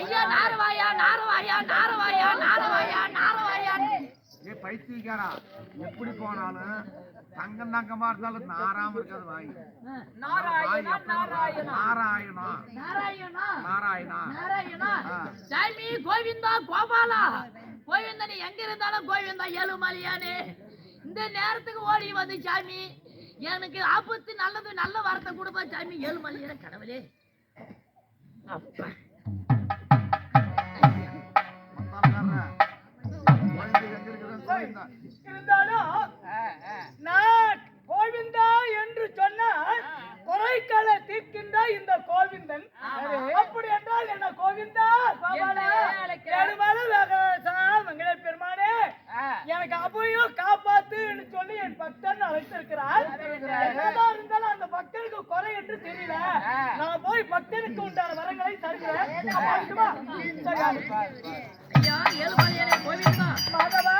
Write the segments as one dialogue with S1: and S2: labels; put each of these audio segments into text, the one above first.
S1: ஐயா நாரவாயா நாரவாயா நாரவாயா நாரவாயா நாரவாயா.
S2: ஏ பைத்தியக்காரா எப்படி போனாலும் தங்கம் தங்கமா இருந்தாலும் நாராம இருக்காது வாய்.
S3: நாராயணா நாராயணா.
S2: நாராயணா.
S1: சாமி கோவிந்தா கோபாலா. கோவிந்தா நீ எங்க இருந்தாலும் கோவிந்தா ஏழுமலையானே இந்த நேரத்துக்கு ஓடி வந்து சாமி எனக்கு ஆபத்து நல்லது நல்ல வார்த்தை கொடுப்பா சாமி. ஏழுமலையான கடவுளே. அப்பா.
S4: இருந்தாலும் நான் கோவிந்தா என்று சொன்னால் குறைகளை தீர்க்கின்ற இந்த கோவிந்தன் அப்படி என்றால் என்ன கோவிந்தா கோபாலா பெருமாள மங்கள பெருமானே எனக்கு அபயம் காப்பாத்துன்னு சொல்லி என் பக்தன் அழைத்திருக்கிறார் என்னதான் இருந்தாலும் அந்த பக்தனுக்கு குறை என்று தெரியல போய் பக்தனுக்கு உண்டான வரங்களை தருகிறேன் மாதவா?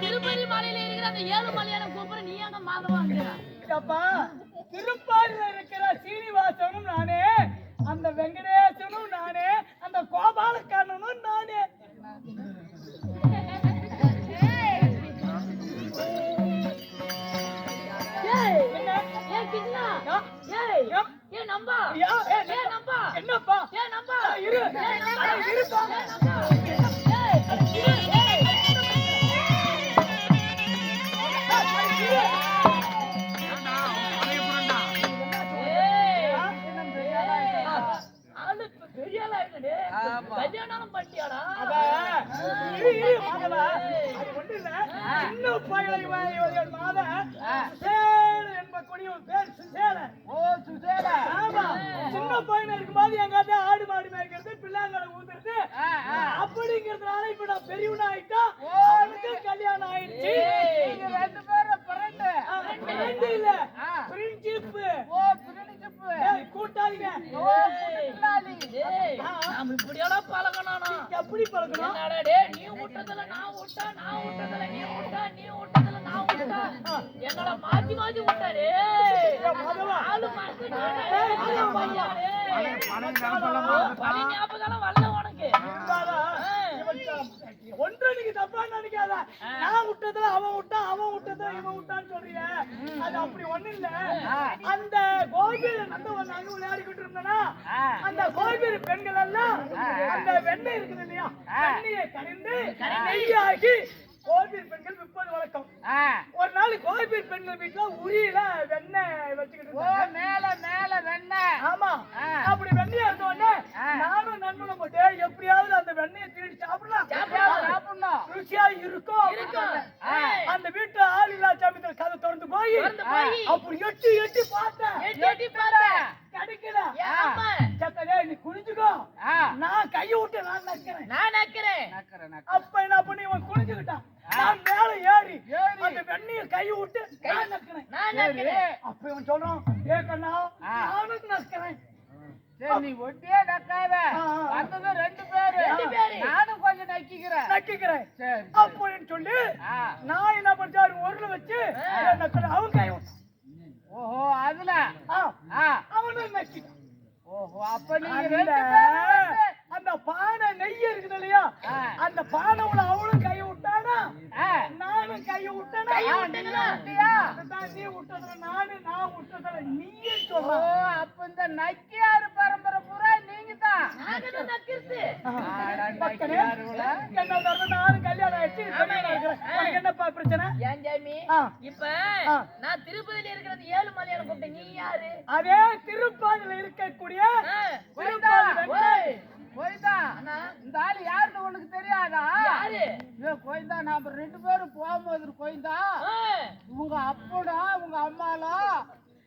S1: திருப்பதி மலையில இருக்கிற அந்த ஏழுமலையான கூப்பிடுற நீ எங்க மாதவாங்க
S4: அப்பா இருக்கிற சீனிவாசனும் நானே அந்த வெங்கடேசனும்
S1: கல்யாணம் பண்ணிட்டியாடா?
S4: அப்பா, இரு, சின்ன பயலை மாத சுசேல என்பக்கூடிய பேர் சுசேல. ஆமா. சின்ன பையனா இருக்கும்போது எங்க ஆடு மாடு மேய்க்கிறது அப்படிங்கிறதுனால இப்ப நான் பெரியவனா ஆயிட்டா அவனுக்கு கல்யாணம் ஆயிடுச்சு ஆ, ரெண்டு இல்ல ஃப்ரெண்ட்ஷிப் கூட்டாளிங்க
S1: ஏய், நாம இப்படியாடா பழகணும்னா?
S4: எப்படி பழக்கணும்
S1: என்னடா டேய், நீ விட்டதுல நான் விட்டா, நான் விட்டதுல நீ விட்டா, நீ விட்டதுல நான் விட்டா. எங்களை மாத்தி மாத்தி விட்டா, டேய்.
S4: மாதவா.
S1: ஆளு டேய்.
S2: பழைய
S1: ஞாபகம் வரல
S4: நான் விட்டதுல அவன் விட்டான் அவன் விட்டதுல இவன் விட்டான்னு சொல்றீங்க. அது அப்படி ஒண்ணு இல்ல. அந்த கோவில் நந்தவன் நாங்க விளையாடிக்கிட்டு இருந்தோம்னா அந்த கோவில் பெண்கள் எல்லாம் அந்த வெண்ணெய் இருக்குது இல்லையா? வெண்ணெயை கணிந்து நெய்யாகி கோவில் பெண்கள் விற்பது வழக்கம். ஒரு நாள் கோவில் பெண்கள் வீட்டுல உரியில வெண்ணெய் வச்சுக்கிட்டு இருந்தாங்க. ஆமா. அப்படி வெண்ணெய் உடனே நானும் நண்பனும் போட்டு எப்படியாவது அந்த வெண்ணெயை திருடி சாப்பிடலாம்.
S1: சாப்பிடலாம்.
S4: ருசியா இருக்கும். அந்த வீட்டு ஆள் இல்லா சமயத்துல கதை திறந்து போய். அப்படி எட்டி எட்டி பார்த்தேன்.
S1: எட்டி பார்த்தேன்.
S4: கிடைக்கல. நீ குனிஞ்சுக்கோ. நான் கையை விட்டு நான் நக்கிறேன்.
S1: நான் நக்கிறேன்.
S4: அப்ப என்ன பண்ணி இவன் குனிஞ்சுக்கிட்டான். நான் மேல ஏறி அந்த வெண்ணெயை கையை விட்டு நான் நக்கிறேன்.
S1: நான் நக்கிறேன்.
S4: அப்ப இவன் சொல்றான் ஏ கண்ணா நானும் நக்கிறேன்.
S3: நீ ஒட்டியே நக்காத.
S4: ஆ, ஆ.
S3: வந்தது ரெண்டு பேரு. நானும் கொஞ்சம் நக்கிக்கிறேன்.
S4: நக்கிக்கிறேன்.
S3: சரி
S4: அப்படின்னு சொல்லி
S3: ஆ.
S4: நான் என்ன பண்ணாரு ஒருல வச்சு நக்கிறேன். அவன் கை.
S3: ஓஹோ அதுல.
S4: அவனும் நக்கிட்டான்.
S3: ஓஹோ அப்ப நீங்க
S4: அந்த பானை நெய் இருக்குது இல்லையா. அந்த பானை உள்ள அவளும் கை விட்டானா
S3: ஆ.
S4: நானும் கை விட்டேனா
S1: கையை
S3: ஆ,
S1: விட்டீங்களா?
S3: நீ விட்டியா?
S4: அதுதான் நீ விட்டதுல நானு நான் விட்டதுல நீயே
S3: ஓ
S4: சொல்ற.
S3: அப்ப இந்த நக்கியாரு
S4: என்னப்பா பிரச்சனை
S1: ஏன் ஜாமி? இப்ப. நான் திருப்பதியில ஏழு மலையாள கூப்பிட்டேன் நீ யாரு
S4: அதே திருப்பாதில இருக்கக்கூடிய.
S3: கோயிந்தா இந்த ஆள் யாருன்னு உனக்கு தெரியாதா கோயிந்தா நாம ரெண்டு பேரும் போகும்போது கோயிந்தா உங்க அப்படா உங்க அம்மாலாம்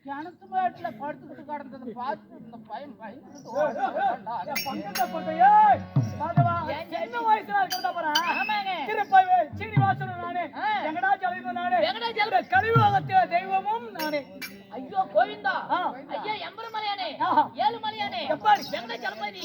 S3: கிணத்து மேட்டுல படுத்துக்கிட்டு கிடந்ததை பார்த்து இந்த பையன் பயந்துக்கிட்டு ஓடி போயிட்டான்டா.
S4: என் பக்கத்துல போட்டு, ஏய், மாதவா, சின்ன வயசுல இருக்கிறதா. திருப்பாதி சீனிவாசனும் நானே
S1: ஆ.
S4: வெங்கடாச்சலம் நானே
S1: வெங்கடாச்சலம்.
S4: இந்த கலியுகத்திய தெய்வமும் நானே
S1: ஐயோ கோவிந்தா. ஐயா எம்பரு மலையானே
S4: ஆஹா.
S1: ஏழு மலையானே
S4: எப்பாடி? ஆ, ஜலபதி.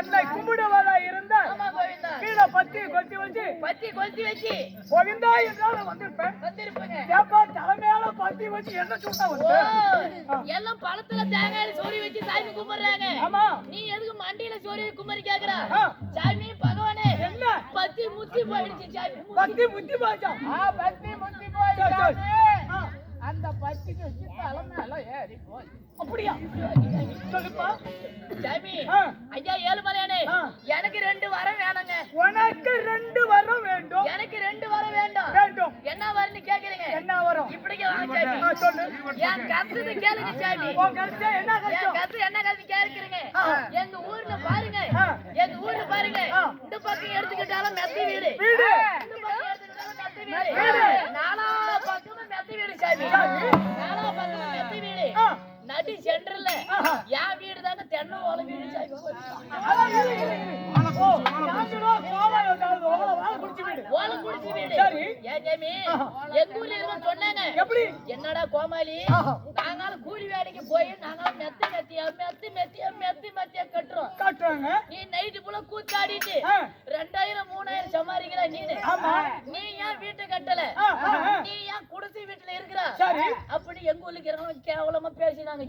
S4: என்னை கும்பிடுவதா இருந்த கீழே பத்தி கொத்தி வச்சு.
S1: பத்தி கொளுத்தி வச்சு.
S4: கோவிந்தா என்றாலும் வந்திருப்பேன்.
S1: வந்திருப்பீங்க.
S4: ஏப்பா தலைமையால பத்தி வச்சு என்ன வந்து?
S1: எல்லாம் பழத்துல தேங்காயில சோறு வச்சு சாமி கும்பிடுறாங்க.
S4: ஆமா.
S1: நீ எதுக்கு மண்டியில சோறு குமரி கேக்குற. சாமி பகவானே.
S4: என்ன?
S1: பத்தி முத்தி போயிடுச்சு சாமி. முத்தி.
S4: பத்தி பாச்சா
S3: ஆ பத்தி முத்தி
S4: சரி, சரி.
S3: போய்
S4: ஆ,
S3: அந்த பத்திக்கு வச்சு தலைமையில ஏறி போய்.
S4: அப்படியா? சொல்லுப்பா.
S1: சாமி ஐயா ஏழுமலையானே. எனக்கு ரெண்டு வரம் வேணுங்க.
S4: உனக்கு ரெண்டு வரம் வேண்டும்.
S1: எனக்கு ரெண்டு வரம் வேண்டும்.
S4: வேண்டும்.
S1: என்ன வரன்னு கேக்குறீங்க?
S4: என்ன வரம்?
S1: இப்படிக்கு வாங்க சாமி.
S4: சொல்லு.
S1: என் கருத்து கேளுங்க சாமி.
S4: உன் கருத்து என்ன
S1: என் கருத்து என்ன கருத்து கேக்குறீங்க. எங்க ஊர்ல பாருங்க. எங்க ஊர்ல பாருங்க. இந்த பக்கம் எடுத்துக்கிட்டாலும் மெத்த வீடு.
S4: வீடு.
S1: இந்த பக்கம் எடுத்துக்கிட்டாலும் மெத்த வீடு
S4: வீடு.
S1: நாலா பக்கமும் மெத்த வீடு சாமி. நாலா பக்கமும் மெத்த வீடு. நடு சென்டர்ல. என் வீடு தென்னை ஓலை வீடு சாமி
S4: அதான் இரு, இரு, இரு. ஓ, யாருடா கோவம் ஏதாவது உங்களை வாழ குடிச்சு வீடு
S1: ஓலை குடிச்சு வீடு
S4: சரி.
S1: ஏன் சாமி
S4: ஆஹா.
S1: எங்க ஊர்ல இருக்க சொன்னாங்க
S4: எப்படி
S1: என்னடா கோமாளி. நாங்களும் கூலி வேலைக்கு போய் நாங்களும் மெத்தி மெத்தியா மெத்தி மெத்தியா மெத்தி மெத்தியா கட்டுறோம்
S4: காட்டுறாங்க
S1: நீ நைட்டு புள்ள கூத்தாடிட்டு. ரெண்டாயிரம் மூணாயிரம் சம்பாதிக்கிற நீனு. நீ ஏன் வீட்டை கட்டல. நீ ஏன் குடிசை வீட்டுல இருக்கிற. அப்படி எங்க ஊர்ல இருக்கிறவங்க கேவலமா பேசினாங்க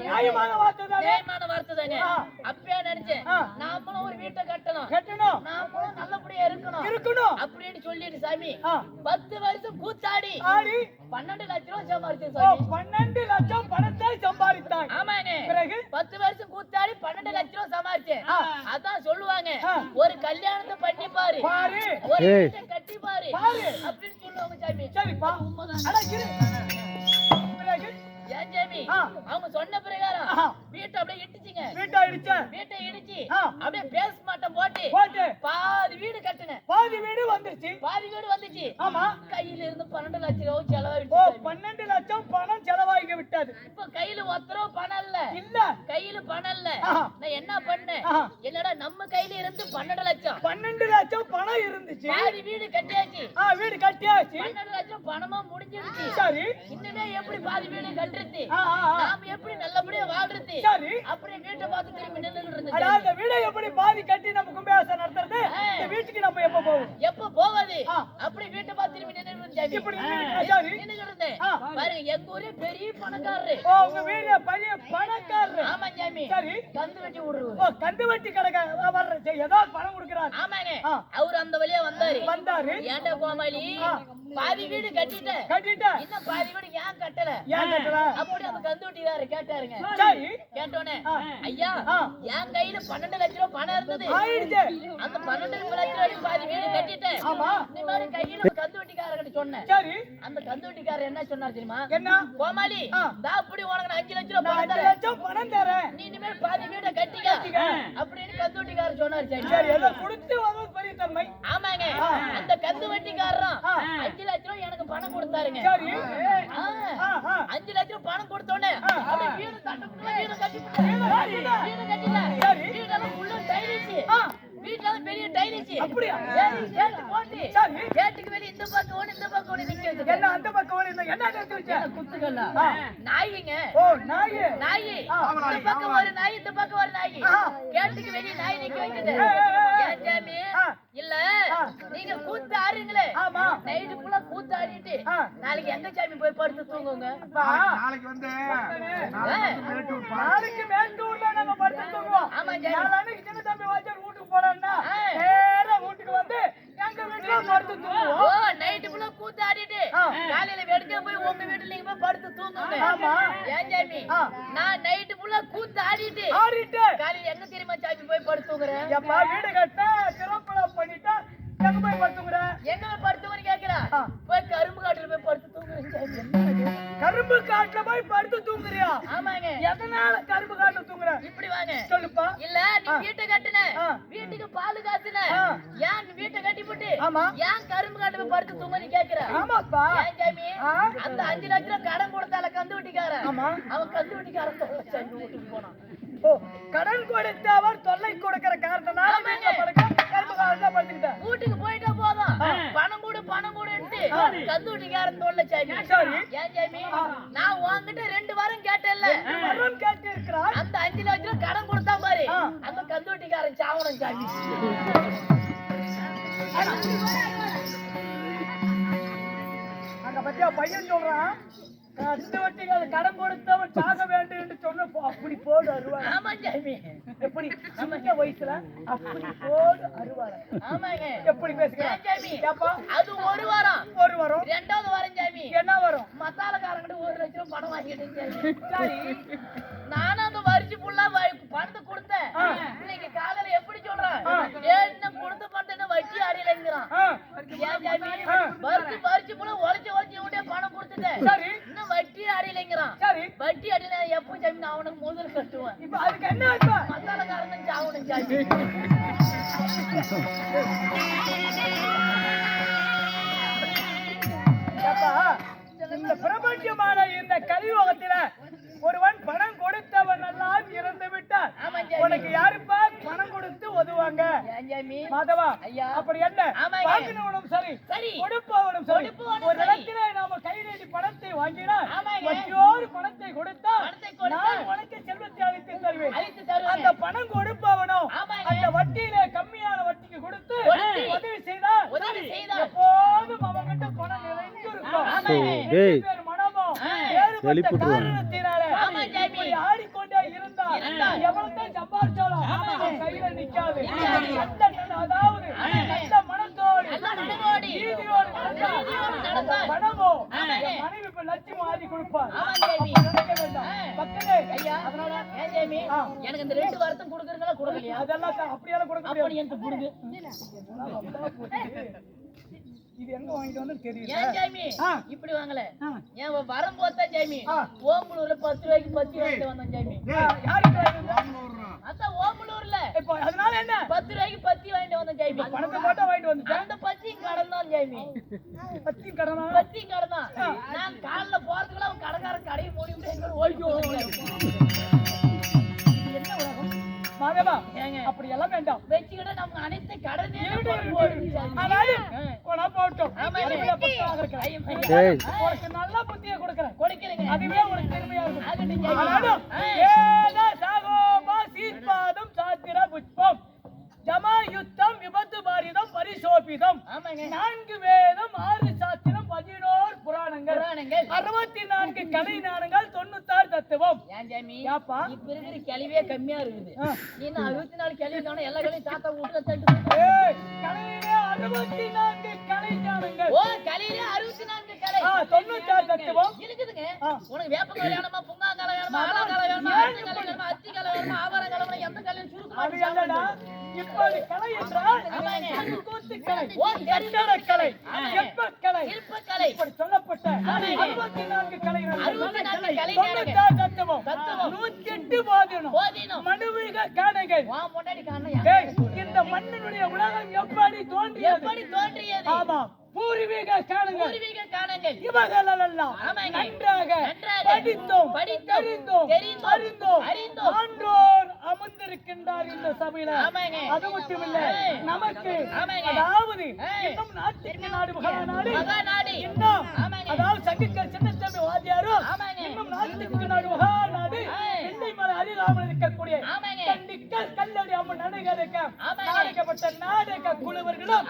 S4: நியாயமான வார்த்தை தானே
S1: நியாயமான வார்த்தை
S4: ஆ.
S1: அப்பயே நினைச்சேன். நாமளும் ஒரு வீட்டை கட்டணும்
S4: கட்டணும்
S1: நாமளும் நல்லபடியா இருக்கணும்
S4: இருக்கணும்
S1: அப்படின்னு சொல்லிட்டு சாமி. பத்து வருஷம் கூத்தாடி.
S4: ஆடி.
S1: பன்னெண்டு லட்சம் ரூபாய் சம்பாதிச்சேன் சாமி.
S4: பன்னெண்டு லட்சம் பணத்தை சம்பாதித்தாய்
S1: ஆமாங்க
S4: பிறகு?
S1: பத்து வருஷம் கூத்தாடி பன்னெண்டு லட்சம் ரூபாய் சம்பாதிச்சேன். அதான் சொல்லுவாங்க. ஒரு கல்யாணத்தை பண்ணி பாரு.
S4: பாரு.
S1: ஒரு வீட்டை கட்டி பாரு.
S4: பாரு.
S1: அப்படின்னு சொல்லுவாங்க சாமி.
S4: சரிப்பா. பிறகு?
S1: ஏன் சாமி. அவங்க சொன்ன பிரகாரம். வீட்டை அப்படியே இட்டுச்சுங்க
S4: வீட்டை அடிச்ச
S1: வீட்டை
S4: ஆ.
S1: அப்படியே பேஸ் மாட்டம் போட்டு
S4: போட்டு.
S1: பாதி வீடு கட்டுனேன்.
S4: பாதி வீடு வந்துருச்சு.
S1: பாதி வீடு வந்துச்சு.
S4: ஆமா.
S1: கையில இருந்து பன்னெண்டு லட்சம் ரூபாய் செலவாயிடுச்சு.
S4: பன்னெண்டு லட்சம் பணம் செலவாகி விட்டது.
S1: இப்ப கையில ஒத்த ரூபா பணம் இல்ல.
S4: இல்ல.
S1: கையில பணம் இல்ல. நான் என்ன பண்ணேன். என்னடா நம்ம கையில இருந்து பன்னெண்டு லட்சம்?
S4: பன்னெண்டு லட்சம் பணம் இருந்துச்சு.
S1: பாதி வீடு கட்டியாச்சு.
S4: வீடு கட்டியாச்சு.
S1: பன்னெண்டு லட்சம் பணமா முடிஞ்சிருச்சு.
S4: சரி.
S1: இன்னுமே எப்படி பாதி வீடு கட்டுறது. நாம எப்படி நல்லபடியா வாழ்றது?
S4: சரி.
S1: அப்படி வீட்டை பார்த்து திரும்பி நின்று
S4: அடா
S1: இருந்துச்சு
S4: வீடை எப்படி பாதி கட்டி நம்ம கும்பாசம் நடத்த
S1: ஆ.
S4: இந்த வீட்டுக்கு நம்ம எப்ப
S1: போவது. அப்படி வீட்டை பார்த்து திரும்பி நின்று இருந்தேன். பாருங்க எங்க ஊரே பெரிய பணக்காரரு.
S4: உங்க வீடு பெரிய பணக்காரரு.
S1: ஆமா சாமி.
S4: சரி.
S1: கந்து வெட்டி விடுறது
S4: ஓ கந்து வட்டி வர்ற ஏதாவது பணம் கொடுக்குறாரு.
S1: ஆமாங்க. அவர் அந்த வழியா வந்தாரு.
S4: வந்தாரு.
S1: ஏன்டா கோமாளி. பாதி வீடு கட்டிட்டேன்.
S4: கட்டிட்ட?
S1: இன்னும் பாதி வீடு ஏன் கட்டல?
S4: ஏன் கட்டல?
S1: அப்படி அந்த கந்து வெட்டிக்காரரு கேட்டாருங்க.
S4: சரி.
S1: கேட்டோன்னே
S4: ஆ.
S1: ஐயா. என் கையில பன்னெண்டு லட்சம் ரூபாய் பணம் இருந்தது. அந்த பன்னெண்டு லட்சம் ரூபாய் பாதி வீடு அந்த கந்து வெட்டிக்காரர் என்ன சொன்னார் தெரியுமா?
S4: என்ன?
S1: கோமாளி அப்படி உனக்கு நான் அஞ்சு லட்சம் ரூபாய்
S4: அஞ்சு
S1: தரேன்
S4: லட்சம் பணம் தரேன்.
S1: நீ இனிமேல் பாதி வீட கட்டிக்க. அப்படின்னு கந்து வெட்டிக்காரர் சொன்னார் சரி
S4: சரி ஏதோ கொடுத்து வர்றது பெரிய தன்மை.
S1: ஆமாங்க. அந்த கந்து வட்டிக்காரரும்
S4: ஆ.
S1: அஞ்சு லட்சம் ரூபாய் எனக்கு பணம் கொடுத்தாருங்க.
S4: சரி.
S1: அஞ்சு லட்சம் பணம் கொடுத்தோன்னே வீடு வீடு கட்டி.
S4: வீடு
S1: கட்டில
S4: சரி.
S1: வீடெல்லாம் உள்ள டைலிச்சு
S4: ஆ.
S1: வீட்டுல பெரிய டைலிச்சு
S4: அப்படியா?
S1: கேட்டு போட்டு
S4: சரி.
S1: கேட்டுக்கு வெளிய இந்த பக்கம் ஓடி இந்த பக்கம் ஓடி நிக்க வச்சிருக்கேன்
S4: என்ன அந்த பக்கம் ஓடி இருந்தா என்ன நிறுத்தி வச்ச
S1: குத்துக்கல்ல. நாய்ங்க
S4: ஓ நாய்
S1: நாய்
S4: ஆ.
S1: இந்த பக்கம் ஒரு நாய் இந்த பக்கம் ஒரு நாய். கேட்டுக்கு வெளிய நாய் நிக்க வைக்குது. ஏன் சாமி. இல்ல. நீங்க கூத்து ஆடுறீங்களே
S4: ஆமா
S1: நைட்டு ஃபுல்லா கூத்து ஆடிட்டு
S4: ஆ.
S1: நாளைக்கு எங்க சாமி போய் படுத்து தூங்குங்க
S2: நாளைக்கு வந்து நாளைக்கு
S4: மேட்டூர்ல நாங்க படுத்து தூங்குவோம்
S1: ஆமா சாமி
S4: நாளைக்கு சின்ன தம்பி வாத்தியார் வீட்டுக்கு போறான்னா
S1: ஆ.
S4: நேரா வீட்டுக்கு வந்து எங்க வீட்டுல படுத்து
S1: ஓ
S4: தூங்குவோம்
S1: நைட்டு ஃபுல்லா கூத்து ஆடிட்டு
S4: ஆ.
S1: காலையில வெடிக்க போய் உங்க வீட்டுல நீங்க போய் படுத்து தூங்குங்க
S4: ஆமா.
S1: ஏன் சாமி
S4: ஆ.
S1: நான் நைட்டு ஃபுல்லா கூத்து ஆடிட்டு
S4: ஆடிட்டு
S1: காலையில எங்க தெரியுமா சாமி போய் படுத்து தூங்குறேன்
S4: எப்பா வீடு கட்ட சிறப்புல பண்ணிட்டா எங்க போய் படுத்துங்கிற
S1: எங்க போய் கேக்குறா?
S4: ஆ.
S1: போய் கரும்பு காட்டுல போய் படுத்து தூங்குறேன்.
S4: கரும்பு காட்டுல போய் படுத்து தூங்குறியா?
S1: ஆமாங்க.
S4: எதனால கரும்பு காட்டுல தூங்குற?
S1: இப்படி வாங்க
S4: சொல்லுப்பா
S1: இல்ல நீ
S4: ஆ.
S1: வீட்டை கட்டுன. வீட்டுக்கு பால் காத்துன. ஏன் வீட்டை கட்டி போட்டு. ஏன் கரும்பு காட்டு படுத்து தூங்குறீ கேக்குற
S4: ஆமாப்பா
S1: ஏன் சாமி
S4: ஆ.
S1: அந்த அஞ்சு லட்சம் கடன் கொடுத்தால கந்து வட்டிக்காரன். அவன் கந்து வட்டிக்காரன் தொல்லை சாமி வீட்டுக்கு போனான்
S4: ஓ கடன் கொடுத்தவர் தொல்லை கொடுக்கிற படுக்க கரும்பு படுத்துக்கிட்டேன்
S1: வீட்டுக்கு போயிட்டா போதும். பணம் கொடு பணம் கொடுன்ட்டு
S4: ஆ.
S1: கந்து வட்டிக்காரன் தொல்லை சாமி. ஏன். நான் உன்கிட்ட ரெண்டு வாரம் கேட்டேன்ல அந்த அஞ்சு லட்சம் கடன் கந்துவட்டிக்காரன் சாவணும் சாமி
S4: அங்க பத்தியா பையன் சொல்றான் கந்து வட்டிகள் கடன் கொடுத்தவன் சாக வேண்டும் என்று சொன்னப்போ அப்படி போடு அருவாள்.
S1: ஆமா சாமி.
S4: எப்படி? சின்ன வயசுல அப்படி போடு அருவாள்.
S1: ஆமாங்க.
S4: எப்படி பேசுகிறான்
S1: சாமி? அது ஒரு வாரம்.
S4: ஒரு வரும்.
S1: ரெண்டாவது வாரம் சாமி.
S4: என்ன வரும்?
S1: மசாலாக்காரங்கிட்ட ஒரு லட்சம் பணம் வாங்கிட்டு
S4: சரி.
S1: நானும் அந்த வரிச்சு ஃபுல்லா
S4: உனக்கு யாருப்பா பணம் கொடுத்து
S1: சாமி
S4: மாதவா
S1: ஐயா.
S4: அப்படி என்ன. வாங்கினவனும் சரி
S1: சரி.
S4: கொடுப்பவனும் சரி. ஒரு. இடத்திலே நாம கை நீட்டி பணத்தை வாங்கினால். மற்றொரு பணத்தை கொடுத்தால் நான் உனக்கு செல்வத்தை அளித்து தருவேன்.
S1: அழித்து தருவேன்.
S4: அந்த பணம் கொடுப்பவனும். அந்த வட்டியிலே கம்மியான வட்டிக்கு கொடுத்து
S1: கொடுத்து
S4: உதவி செய்தால்
S1: செய்தால்.
S4: எப்போதும் அவன்கிட்ட பணம் நிறைந்து இருக்கும் மனமும். வேறுபட்ட காரணத்தினாலே ஆடிக்கொண்டே எவ்வளவுதான். அவன் கையில நிக்காது. அதாவது. நல்ல மனத்தோடு. நீதியோடு மனைவி இப்ப லட்சுமி ஆதி கொடுப்பார். நினைக்க வேண்டாம். பக்கமே அதனால.
S1: எனக்கு இந்த ரெண்டு வருஷம் கொடுக்குறீங்களா கொடுக்கலையா?
S4: அதெல்லாம் அப்படியெல்லாம் கொடுக்க முடியாது.
S1: எனக்கு கொடுங்க.
S4: இது எங்க வாங்கிட்டு வந்து தெரியல.
S1: ஏன். இப்படி வாங்கல. ஏன் வரும்போது தான் ஜாமி
S4: ஆ.
S1: ஓம்பலூர்ல பத்து ரூபாய்க்கு பத்து வாங்கிட்டு வந்தோம்
S4: வந்த?
S1: அதான் ஓம்பலூர்ல
S4: இப்போ அதனால என்ன?
S1: பத்து ரூபாய்க்கு பத்தி வாங்கிட்டு வந்தோம் ஜாமி
S4: பணத்தை மட்டும் வாங்கிட்டு வந்துட்டேன்.
S1: அந்த பத்தியும் கடன் தான் ஜாமி
S4: பத்தி கடனா
S1: பத்தியும் கடன் தான் நான் காலைல போறதுக்குள்ள அவன் கடைக்காரன் கடையை மூடி ஓடிக்கோ
S4: என்ன உலகம்? மாதவா
S1: ஏங்க.
S4: அப்படி எல்லாம் வேண்டாம்.
S1: வச்சுக்கிட்ட நம்ம அனைத்து கடனே
S4: அதாவது, போகட்டும்.
S1: ஆமா,
S4: அதுக்குள்ள பத்தாக இருக்கிறேன்.
S1: ஐயம், ஐயம்.
S4: உனக்கு நல்ல புத்தியை கொடுக்கிறேன்.
S1: கொடுக்கிறேங்க.
S4: அதுவே உனக்கு பெருமையா இருக்கும்.
S1: ஆகட்டும் ஜாமி.
S4: ஆனாலும்,
S1: ஆ.
S4: வேத சாகோபா சீத்பாதம் சாத்திர புஷ்பம். ஜமாயுத்தம் விபத்து பாரிதம் பரிசோபிதம்.
S1: ஆமாங்க.
S4: நான்கு வேதம் ஆறு சாத்திரம் பதினோரு புராணங்கள்.
S1: புராணங்கள்.
S4: அறுபத்தி நான்கு கலை நாடங்கள் தொண்ணூத்தாறு தத்துவம்.
S1: இப்ப இருக்கிற கிளவியே கம்மியா இருக்குது. நீ அறுபத்தி நாலு கிளவி எல்லா கிளையும் தாத்தா
S4: கலையிலே அறுபத்தி ஞானங்கள்
S1: ஓ கலையில அறுபத்தி நான்கு கலை.
S4: ஆ, தொண்ணூத்தாறு தத்துவம்.
S1: இருக்குதுங்க
S4: ஆ.
S1: உனக்கு வேப்ப கலை வேணுமா புங்கா கலை வேணுமா ஆலா கலை வேணுமா அத்தி கலை வேணுமா அத்தி கலை வேணுமா ஆவாரம் கலை வேணுமா எந்த கலையும் சுருக்கமா
S4: அது என்னடா இப்போது கலை என்றால்
S1: ஆமாங்க.
S4: கூத்து கலை.
S1: ஓ,
S4: கட்டட கலை. சிற்பக் கலை.
S1: சிற்பக்கலை
S4: இப்படி சொல்லப்பட்ட
S1: ஆமாங்க.
S4: அறுபத்தி நான்கு கலைகள்.
S1: அறுபத்தி நான்கு கலை
S4: தொண்ணூத்தாறு தத்துவம்.
S1: தத்துவம்.
S4: நூத்தி எட்டு பாதினம். மனுவீக காணைகள்.
S1: வா முன்னாடி
S4: ஏய், இந்த மண்ணினுடைய உலகம் எப்படி தோன்றியது?
S1: எப்படி தோன்றியது?
S4: ஆமா பூர்வீக காணுங்கள்
S1: பூர்வீக காணங்கள்
S4: இவர்களெல்லாம்
S1: ஆமாங்க.
S4: நன்றாக படித்தோம் தெரிந்தோம், அறிந்தோம்
S1: அறிந்தோம்.
S4: ஆன்றோர் அமர்ந்திருக்கின்றார் இந்த சபையில. அது மட்டுமில்ல
S1: ஏய்.
S4: நமக்கு. அதாவது. இன்னும் நாட்டுக்கு நாடு மகாநாடு. இன்னும். அதாவது சங்கக்கர் சின்னசாமி வாத்தியாரும்
S1: ஆமாங்க.
S4: நாடகப்பட்ட நாடக குழுவர்களும்.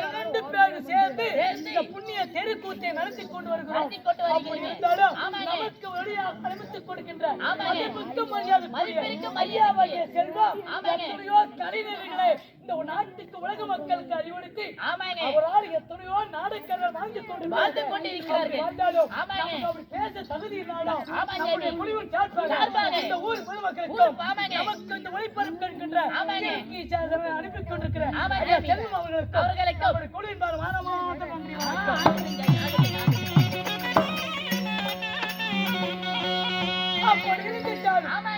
S4: இரண்டு பேரும் சேர்ந்து இந்த புண்ணிய தெருக்கூத்தை நடத்தி கொண்டு வருகிறோம். இருந்தாலும். நமக்கு வழியாக அனுமதித்துக் கொடுக்கின்ற. மதிப்புக்கு மரியாதை
S1: மரியாதை
S4: ஐயாவாகிய செல்வம். எத்தனையோ கலைஞர்களை இந்த நாட்டுக்கு உலக மக்களுக்கு அறிவுறுத்தி அவரால் எத்தனையோ நாடுகளை வாழ்ந்து கொண்டு
S1: வாழ்ந்து
S4: பேச தகுதி நம்முடைய முடிவு ஊர் பொதுமக்களுக்கும் நமக்கு இந்த ஒளிபரப்பு அனுப்பி கொண்டிருக்கிறேன் அவர்களுக்கும் அவர்களுக்கு அவர்
S1: குளிர்பார்
S4: மாணவ
S1: அப்படி